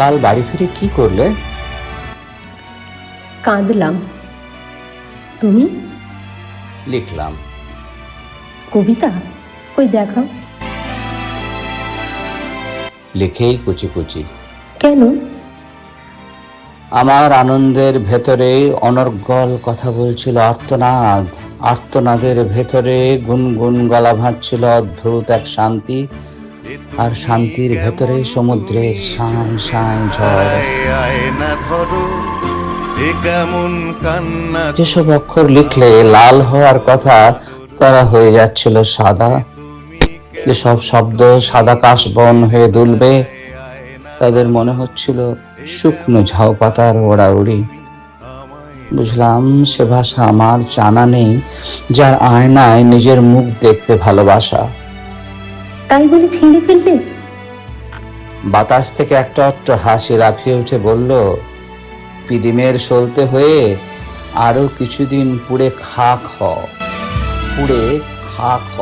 কাল বাড়ি ফিরে কি করলে? কাঁদলাম। তুমি? লিখলাম। কবিতা? কই দেখাও। লিখেই কুচি কুচি। কেন? আমার আনন্দের ভেতরে অনর্গল কথা বলছিল আর্তনাদ। আর্তনাদের ভেতরে গুনগুন গলা ভাঁজছিল অদ্ভুত এক শান্তি। আর শান্তির ভেতরে সমুদ্রের সাঁই সাঁই ঝড়। যেসব অক্ষর লিখলে লাল হওয়ার কথা, তারা হয়ে যাচ্ছিল সাদা। যেসব শব্দ সাদা কাশ কাশবন হয়ে দুলবে, তাদের মনে হচ্ছিল শুকনো ঝাউ পাতার ওড়াউড়ি। বুঝলাম সে ভাষা আমার জানা নেই, যার আয়নায় নিজের মুখ দেখতে ভালোবাসা। তাই বলে ছিঁড়ে ফেলতে বাতাস থেকে একটা হাসি লাফিয়ে উঠে বলল, পিদিমের সলতে হয়ে আরও কিছুদিন পুড়ে খাক হ, পুড়ে খাক হ।